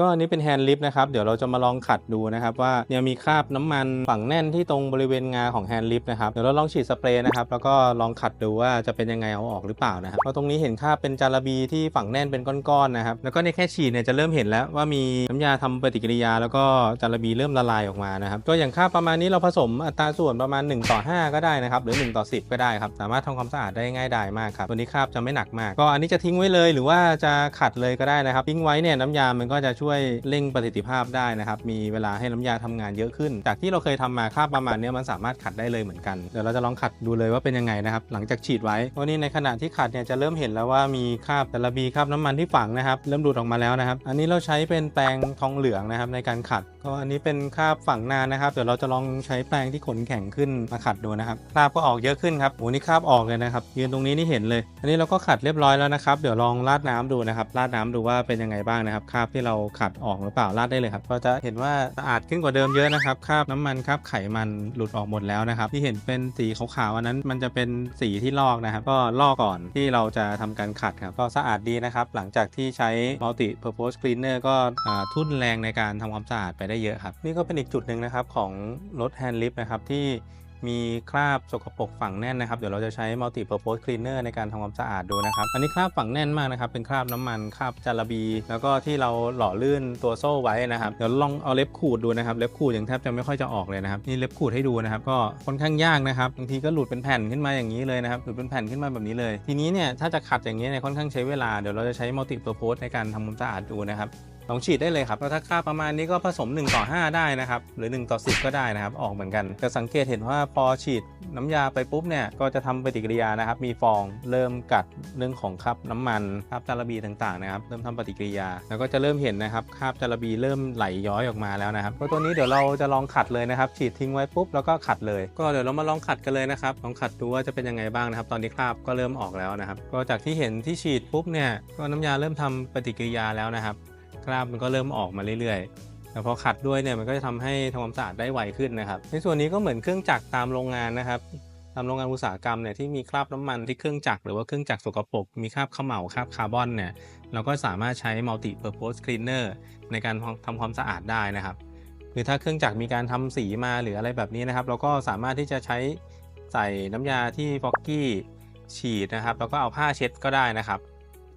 ก็อันนี้เป็นแฮนด์ลิฟต์นะครับ เดี๋ยวเราจะมาลองขัดดูนะครับ ว่าเนี่ยมีคราบน้ำมันฝังแน่นที่ตรงบริเวณงาของแฮนด์ลิฟต์นะครับ เดี๋ยวเราลองฉีดสเปรย์นะครับ แล้วก็ลองขัดดูว่าจะเป็นยังไงเอาออกหรือเปล่านะครับเพราะตรงนี้เห็นคราบเป็นจาระบีที่ฝังแน่นเป็นก้อนๆนะครับ แล้วก็ในแค่ฉีดเนี่ยจะเริ่มเห็นแล้วว่ามีน้ำยาทำปฏิกิริยา แล้วก็จาระบีเริ่มละลายออกมานะครับก็อย่างคราบประมาณนี้เราผสมอัตราส่วนประมาณ1ต่อ5ก็ได้นะครับหรือ1ต่อ10 ก็ได้ครับสามารถทำความสะอาดได้ง่ายดายมากครับตัวนี้คราบจะไม่หนักมาก ก็อันนี้จะทิ้งไว้เลยหรือว่าจะขัดเลยก็ได้นะครับทิ้งไว้เนี่ยน้ำยามันก็จะช่วยเร่งประสิทธิภาพได้นะครับมีเวลาให้น้ำยาทำงานเยอะขึ้น จากที่เราเคยทำมาคราบประมาณเนี้ยมันสามารถขัดได้เลยเหมือนกันเดี๋ยวเราจะลองขัดดูเลยว่าเป็นยังไงนะครับหลังจากฉีดไว้วันนี้ในขณะที่ขัดเนี่ยจะเริ่มเห็นแล้วว่ามีคราบแต่ละบีคราบน้ำมันที่ฝังนะครับเริ่มดูดออกมาแล้วนะครับ อันนี้เราใช้เป็นแปรงทองเหลืองนะครับในการขัดก็อันนี้เป็นคราบฝังนานนะครับ เดี๋ยวเราจะลองใช้แปรงที่ขนแข็งขึ้นมาขัดดูนะครับคราบก็ออกเยอะขึ้นครับโอ้นี่คราบออกเลยนะครับ ยืนตรงนี้นี่เห็นเลย อันนี้เราก็ขัดเรียบร้อยแล้วนะครับ เดี๋ยวลองราดน้ำดูนะครับ ราดน้ำดูว่าเป็นยังไงบ้างนะครับคราบที่เราขัดออกหรือเปล่า ราดได้เลยครับ ก็จะเห็นว่าสะอาดขึ้นกว่าเดิมเยอะนะครับ คราบน้ำมันคราบไขมันหลุดออกหมดแล้วนะครับ ที่เห็นเป็นสีขาวๆอันนั้นมันจะเป็นสีที่ลอกนะครับ ก็ลอกก่อนที่เราจะทำการขัดครับ ก็สะอาดดีนะครับ หลังจากที่ใช้ multi purpose cleaner ก็ทุ่นแรงในการทำความสะอาดไปได้เยอะครับ นี่ก็เป็นอีกจุดหนึ่งนะครับของรถ hand lift นะครับที่มีคราบสกปรกฝังแน่นนะครับ เดี๋ยวเราจะใช้ multi purpose cleaner ในการทำความสะอาดดูนะครับ อันนี้คราบฝังแน่นมากนะครับ เป็นคราบน้ำมัน คราบจาระบี แล้วก็ที่เราหล่อลื่นตัวโซ่ไว้นะครับ เดี๋ยวลองเอาเล็บขูดดูนะครับ เล็บขูดยังแทบจะไม่ค่อยจะออกเลยนะครับ นี่เล็บขูดให้ดูนะครับ ก็ค่อนข้างยากนะครับ บางทีก็หลุดเป็นแผ่นขึ้นมาอย่างนี้เลยนะครับ หลุดเป็นแผ่นขึ้นมาแบบนี้เลย ทีนี้เนี่ยถ้าจะขัดอย่างนี้เนี่ยค่อนข้างใช้เวลา เดี๋ยวเราจะใช้ multi purpose ในการทำความสะอาดดูนะครับ ลองฉีดได้เลยครับแล้วถ้าค่าประมาณนี้ก็ผสม 1 ต่อ 5 ได้นะครับ หรือ 1 ต่อ 10 ก็ได้นะครับ ออกเหมือนกัน จะสังเกตเห็นว่าพอฉีดน้ำยาไปปุ๊บเนี่ย ก็จะทำปฏิกิริยานะครับ มีฟองเริ่มกัดเรื่องของคราบน้ำมันคราบจาระบีต่างๆนะครับ เริ่มทำปฏิกิริยา แล้วก็จะเริ่มเห็นนะครับคราบจาระบีเริ่มไหลย้อยออกมาแล้วนะครับก็ตัวนี้เดี๋ยวเราจะลองขัดเลยนะครับ ฉีดทิ้งไว้ปุ๊บแล้วก็ขัดเลย ก็เดี๋ยวเรามาลองขัดกันเลยนะครับ ลองขัดดูว่าจะเป็นยังไงบ้างนะครับ ตอนนี้คราบก็เริ่มออกแล้วนะครับ ก็จากที่เห็นที่ฉีดปุ๊บเนี่ย ก็น้ำยาเริ่มทำปฏิกิริยาแล้วนะครับ คราบมันก็เริ่มออกมาเรื่อยๆแต่พอขัดด้วยเนี่ยมันก็จะทำให้ทำความสะอาดได้ไวขึ้นนะครับ ในส่วนนี้ก็เหมือนเครื่องจักรตามโรงงานนะครับตามโรงงานอุตสาหกรรมเนี่ยที่มีคราบน้ำมันที่เครื่องจักรหรือว่าเครื่องจักรสกปรกมีคราบเขม่าคราบคาร์บอนเนี่ยเราก็สามารถใช้ multi purpose cleaner ในการทำความสะอาดได้นะครับคือถ้าเครื่องจักรมีการทำสีมาหรืออะไรแบบนี้นะครับ เราก็สามารถที่จะใช้ใส่น้ำยาที่ฟอกกี้ฉีดนะครับ แล้วก็เอาผ้าเช็ดก็ได้นะครับ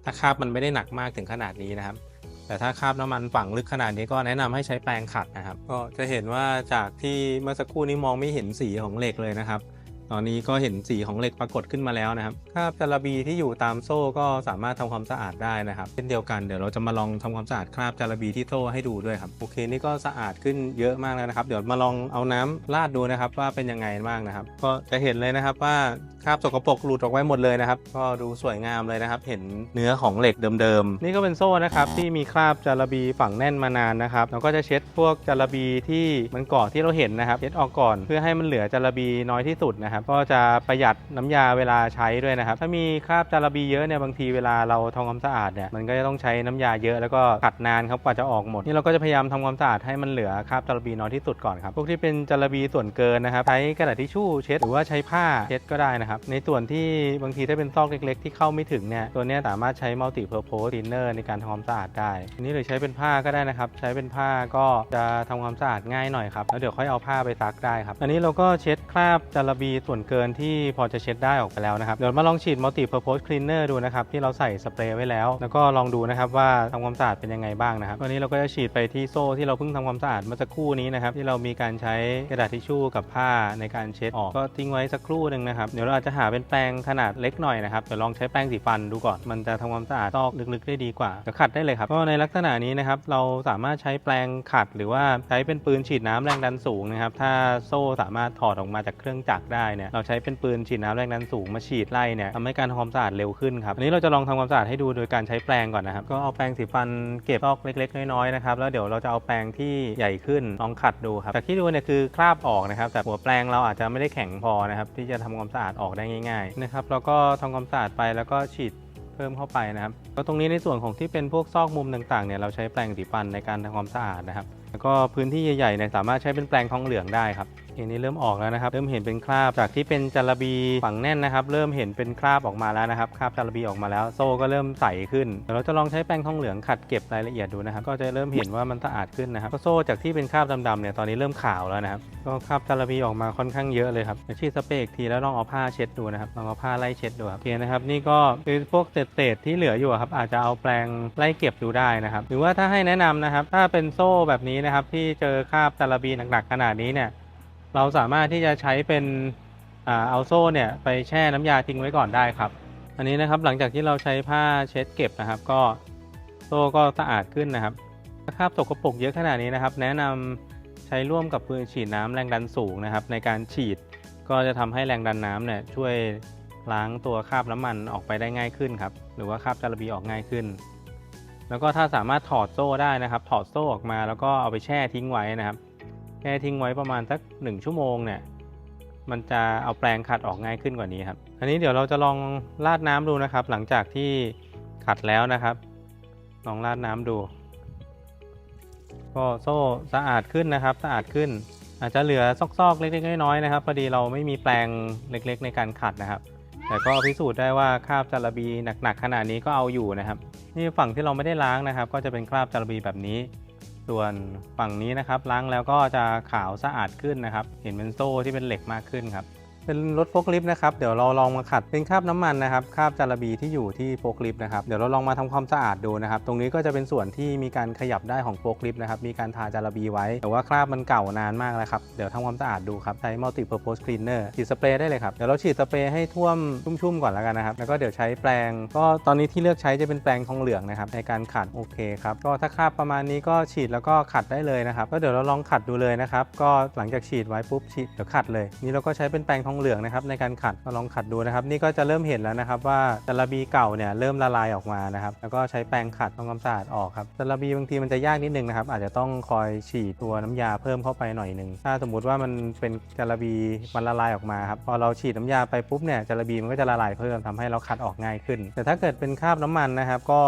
ถ้าคราบมันไม่ได้หนักมากถึงขนาดนี้นะครับ แต่ถ้าคราบน้ำมันฝังลึกขนาดนี้ก็แนะนำให้ใช้แปรงขัดนะครับ ก็จะเห็นว่าจากที่เมื่อสักครู่นี้มองไม่เห็นสีของเหล็กเลยนะครับ ตอนนี้ก็เห็นสีของเหล็กปรากฏขึ้นมาแล้วนะครับคราบจาระบีที่อยู่ตามโซ่ก็สามารถทำความสะอาดได้นะครับ เช่นเดียวกันเดี๋ยวเราจะมาลองทำความสะอาดคราบจาระบีที่โซ่ให้ดูด้วยครับโอเคนี่ก็สะอาดขึ้นเยอะมากแล้วนะครับ เดี๋ยวมาลองเอาน้ำราดดูนะครับว่าเป็นยังไงบ้างนะครับ ก็จะเห็นเลยนะครับว่าคราบสกปรกหลุดออกไว้หมดเลยนะครับ ก็ดูสวยงามเลยนะครับ เห็นเนื้อของเหล็กเดิมๆนี่ก็เป็นโซ่นะครับที่มีคราบจาระบีฝังแน่นมานานนะครับเราก็จะเช็ดพวกจาระบีที่มันเกาะที่เราเห็นนะครับเช็ดออกก่อนเพื่อให้มันเหลือจาระบีน้อยที่สุดนะครับก็จะประหยัดน้ำยาเวลาใช้ด้วยนะครับ ถ้ามีคราบจาระบีเยอะเนี่ยบางทีเวลาเราทำความสะอาดเนี่ยมันก็จะต้องใช้น้ำยาเยอะแล้วก็ขัดนานครับกว่าจะออกหมดนี่เราก็จะพยายามทำความสะอาดให้มันเหลือคราบจาระบีน้อยที่สุดก่อนครับพวกที่เป็นจาระบีส่วนเกินนะครับใช้กระดาษทิชชู่เช็ดหรือว่าใช้ผ้าเช็ดก็ได้นะครับในส่วนที่บางทีถ้าเป็นซอกเล็ก ๆ ที่เข้าไม่ถึงเนี่ยตัวนี้สามารถใช้ multi purpose cleaner ในการทำความสะอาดได้อันนี้หรือใช้เป็นผ้าก็ได้นะครับใช้เป็นผ้าก็จะทำความสะอาดง่ายหน่อยครับแล้วเดี๋ยวค่อยเอาผ้าไปซักได้ครับอันนี้เราก็เช็ดคราบจาระบีส่วนเกินที่พอจะเช็ดได้ออกไปแล้วนะครับ เดี๋ยวมาลองฉีด multi purpose cleaner ดูนะครับ ที่เราใส่สเปรย์ไว้แล้ว แล้วก็ลองดูนะครับว่าทำความสะอาดเป็นยังไงบ้างนะครับตัวนี้เราก็จะฉีดไปที่โซ่ที่เราเพิ่งทำความสะอาดเมื่อสักครู่นี้นะครับที่เรามีการใช้กระดาษทิชชู่กับผ้าในการเช็ดออกก็ทิ้งไว้สักครู่หนึ่งนะครับเดี๋ยวเราอาจจะหาเป็นแปรงขนาดเล็กหน่อยนะครับเดี๋ยวลองใช้แปรงสีฟันดูก่อนมันจะทำความสะอาดซอกลึกๆได้ดีกว่าเดี๋ยวขัดได้เลยครับก็ในลักษณะนี้นะครับเราสามารถใช้แปรงขัดหรือว่าใช้เป็นปืนฉีดน้ำแรงดันสูงนะครับถ้าโซ่สามารถถอดออกมาจากเครื่องจักรได้เนี่ยเราใช้เป็นปืนฉีดน้ำแรงดันสูงมาฉีดไล่เนี่ยทำให้การทำความสะอาดเร็วขึ้นครับอันนี้เราจะลองทำความสะอาดให้ดูโดยการใช้แปรงก่อนนะครับก็เอาแปรงสีฟันเก็บซอกเล็ก ๆ น้อยๆนะครับแล้วเดี๋ยวเราจะเอาแปรงที่ใหญ่ขึ้นลองขัดดูครับจากที่ดูเนี่ยคือคราบออกนะครับแต่หัวแปรงเราอาจจะไม่ได้แข็งพอนะครับที่จะทำความสะอาดออกได้ง่ายๆนะครับแล้วก็ทำความสะอาดไปแล้วก็ฉีดเพิ่มเข้าไปนะครับก็ตรงนี้ในส่วนของที่เป็นพวกซอกมุมต่างๆเนี่ยเราใช้แปรงสีฟันในการทำความสะอาดนะครับแล้วก็พื้นที่ใหญ่ๆเนี่ยสามารถใช้เป็นแปรงทองเหลืองได้ครับเอ็นนี้เริ่มออกแล้วนะครับ เริ่มเห็นเป็นคราบจากที่เป็นจารบีฝังแน่นนะครับ เริ่มเห็นเป็นคราบออกมาแล้วนะครับคราบจารบีออกมาแล้ว โซ่ก็เริ่มใสขึ้นเดี๋ยวเราจะลองใช้แป้งทองเหลืองขัดเก็บรายละเอียดดูนะครับ ก็จะเริ่มเห็นว่ามันสะอาดขึ้นนะครับก็โซ่จากที่เป็นคราบดำๆเนี่ยตอนนี้เริ่มขาวแล้วนะครับก็คราบจารบีออกมาค่อนข้างเยอะเลยครับเดี๋ยวฉีดสเปรย์อีกทีแล้วลองเอาผ้าเช็ดดูนะครับลองเอาผ้าไล่เช็ดดูครับโอเคนะครับนี่ก็คือพวกเศษๆที่เหลืออยู่ครับอาจจะเอาแปรงไล่เก็บดูได้นะครับ หรือว่าถ้าให้แนะนำนะครับถ้าเป็นโซ่แบบนี้นะครับที่เจอคราบจารบีหนักๆขนาดนี้เนี่ย เราสามารถที่จะใช้เป็นอ่าเอาโซ่เนี่ยไปแช่น้ำยาทิ้งไว้ก่อนได้ครับ อันนี้นะครับหลังจากที่เราใช้ผ้าเช็ดเก็บนะครับ ก็โซ่ก็สะอาดขึ้นนะครับถ้าคราบสกปรกเยอะขนาดนี้นะครับ แนะนำใช้ร่วมกับปืนฉีดน้ำแรงดันสูงนะครับ ในการฉีดก็จะทำให้แรงดันน้ำเนี่ยช่วยล้างตัวคราบน้ำมันออกไปได้ง่ายขึ้นครับ หรือว่าคราบจาระบีออกง่ายขึ้น แล้วก็ถ้าสามารถถอดโซ่ได้นะครับ ถอดโซ่ออกมาแล้วก็เอาไปแช่ทิ้งไว้นะครับ แช่ทิ้งไว้ประมาณสักหนึ่งชั่วโมงเนี่ยมันจะเอาแปรงขัดออกง่ายขึ้นกว่านี้ครับอันนี้เดี๋ยวเราจะลองราดน้ำดูนะครับ หลังจากที่ขัดแล้วนะครับ ลองราดน้ำดู ก็โซ่สะอาดขึ้นนะครับ สะอาดขึ้น อาจจะเหลือซอกๆเล็กๆน้อยๆนะครับพอดีเราไม่มีแปรงเล็กๆ ในการขัดนะครับ แต่ก็พิสูจน์ได้ว่าคราบจารบีหนักๆขนาดนี้ก็เอาอยู่นะครับ นี่ฝั่งที่เราไม่ได้ล้างนะครับ ก็จะเป็นคราบจารบีแบบนี้ ส่วนฝั่งนี้นะครับล้างแล้วก็จะขาวสะอาดขึ้นนะครับ เห็นเป็นโซ่ที่เป็นเหล็กมากขึ้นครับ เป็นรถโฟล์คลิฟต์นะครับ เดี๋ยวเราลองมาขัดเป็นคราบน้ำมันนะครับคราบจาระบีที่อยู่ที่โฟล์คลิฟต์นะครับ เดี๋ยวเราลองมาทำความสะอาดดูนะครับ ตรงนี้ก็จะเป็นส่วนที่มีการขยับได้ของโฟล์คลิฟต์นะครับ มีการทาจาระบีไว้ แต่ว่าคราบมันเก่านานมากแล้วครับ เดี๋ยวทำความสะอาดดูครับ ใช้ multi purpose cleaner ฉีดสเปรย์ได้เลยครับ เดี๋ยวเราฉีดสเปรย์ให้ท่วมชุ่มๆก่อนแล้วกันนะครับ แล้วก็เดี๋ยวใช้แปรงก็ตอนนี้ที่เลือกใช้จะเป็นแปรงทองเหลืองนะครับในการขัดโอเคครับ ก็ถ้าคราบประมาณนี้ก็ฉีดแล้วก็ขัดได้เลยนะครับ ก็เดี๋ยวเราลองขัดดูเลยนะครับ ก็หลังจากฉีดไว้ปุ๊บฉีดเดี๋ยวขัดเลย นี่เราก็ใช้เป็นแปรงทองเหลืองนะครับในการขัดก็ลองขัดดูนะครับ นี่ก็จะเริ่มเห็นแล้วนะครับว่าจาระบีเก่าเนี่ยเริ่มละลายออกมานะครับแล้วก็ใช้แปรงขัดทำความสะอาดออกครับจาระบีบางทีมันจะยากนิดนึงนะครับอาจจะต้องคอยฉีดตัวน้ำยาเพิ่มเข้าไปหน่อยหนึ่งถ้าสมมุติว่ามันเป็นจาระบีมันละลายออกมาครับพอเราฉีดน้ำยาไปปุ๊บเนี่ยจาระบีมันก็จะละลายเพิ่มทำให้เราขัดออกง่ายขึ้น แต่ถ้าเกิดเป็นคราบน้ำมันนะครับก็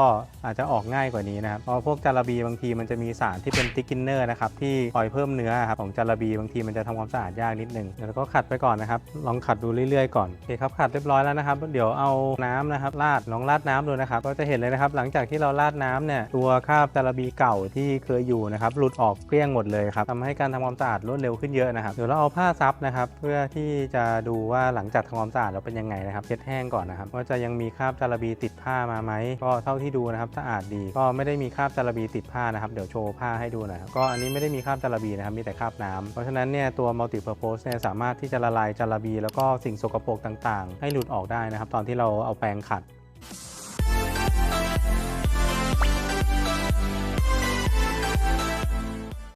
อาจจะออกง่ายกว่านี้นะครับเพราะพวกจาระบีบางทีมันจะมีสารที่เป็นติกินเนอร์นะครับที่คอยเพิ่มเนื้อครับของจาระบีบางทีมันจะทำความสะอาดยากนิดนึงเดี๋ยวก็ขัดไปก่อนนะครับลองขัดดูเรื่อยๆก่อนโอเคครับขัดเรียบร้อยแล้วนะครับ เดี๋ยวเอาน้ำนะครับราดลองราดน้ำดูนะครับ ก็จะเห็นเลยนะครับ หลังจากที่เราราดน้ำเนี่ยตัวคราบจาระบีเก่าที่เคยอยู่นะครับหลุดออกเกลี้ยงหมดเลยครับทำให้การทำความสะอาดรวดเร็วขึ้นเยอะนะครับเดี๋ยวเราเอาผ้าซับนะครับ เพื่อที่จะดูว่าหลังจากทำความสะอาดเราเป็นยังไงนะครับเช็ดแห้งก่อนนะครับว่าจะยังมีคราบจาระบีติดผ้ามาไหมก็เท่าที่ดูนะครับสะอาดดีก็ไม่ได้มีคราบจาระบีติดผ้านะครับเดี๋ยวโชว์ผ้าให้ดูหน่อยครับก็อันนี้ไม่ได้มีคราบจาระบีนะครับมีแต่คราบน้ำเพราะฉะนั้นเนี่ยตัว multi purpose เนี่ยสามารถที่จะละลายจาระบี แล้วก็สิ่งสกปรกต่างๆ ให้หลุดออกได้นะครับ ตอนที่เราเอาแปรงขัด